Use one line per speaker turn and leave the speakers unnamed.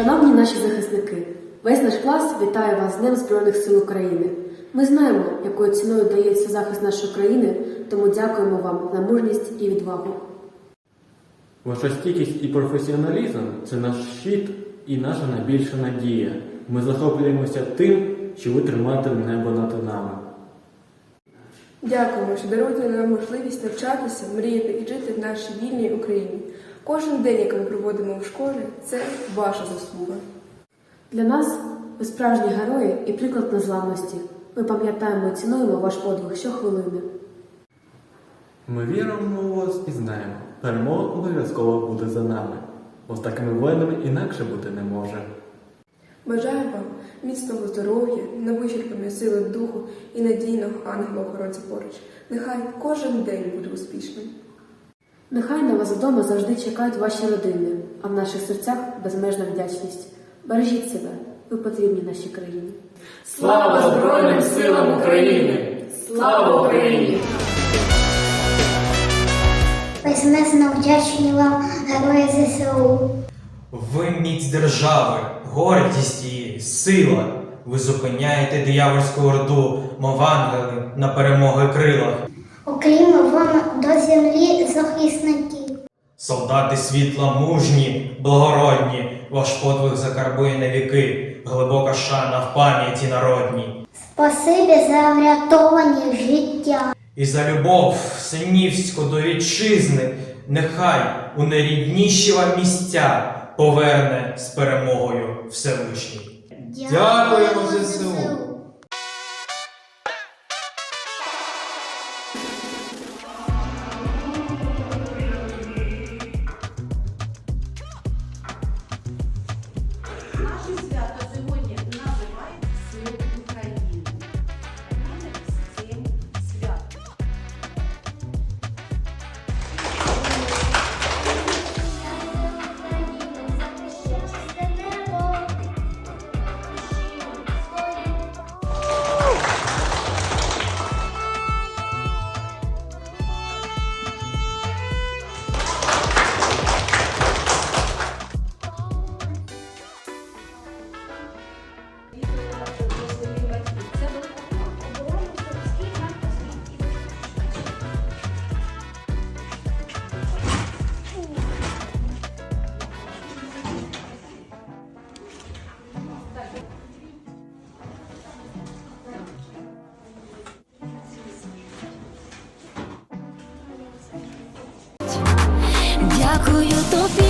Шановні наші захисники, весь наш клас вітає вас з Днем Збройних сил України. Ми знаємо, якою ціною дається захист нашої країни, тому дякуємо вам за мужність і відвагу.
Ваша стійкість і професіоналізм це наш щит і наша найбільша надія. Ми захоплюємося тим, що ви тримаєте небо над нами.
Дякуємо, що даруєте нам можливість навчатися, мріяти і жити в нашій вільній Україні. Кожен день, який ми проводимо в школі, це ваша заслуга.
Для нас ви справжні герої і приклад незламності. Ми пам'ятаємо і цінуємо ваш подвиг щохвилини.
Ми віримо у вас і знаємо, перемога обов'язково буде за нами. Бо з такими воїнами інакше бути не може.
Бажаю вам міцного здоров'я, невичерпаної сили духу і надійного ангела-охоронця поруч. Нехай кожен день буде успішним.
Нехай на вас вдома завжди чекають ваші родини, а в наших серцях безмежна вдячність. Бережіть себе, ви потрібні нашій країні.
Слава Збройним силам України! Слава Україні!
Безмежно вдячні вам, герої ЗСУ.
Ви міць держави, гордість її, сила. Ви зупиняєте диявольську орду, мов ангели на перемоги крилах.
Окрім вам до землі захисники.
Солдати світла мужні, благородні, ваш подвиг закарбує на віки, глибока шана в пам'яті народній.
Спасибі за врятовані життя.
І за любов синівську до вітчизни, нехай у нерідніші вам місця поверне з перемогою Всевишній. Дякуємо ЗСУ.
Дякую тобі,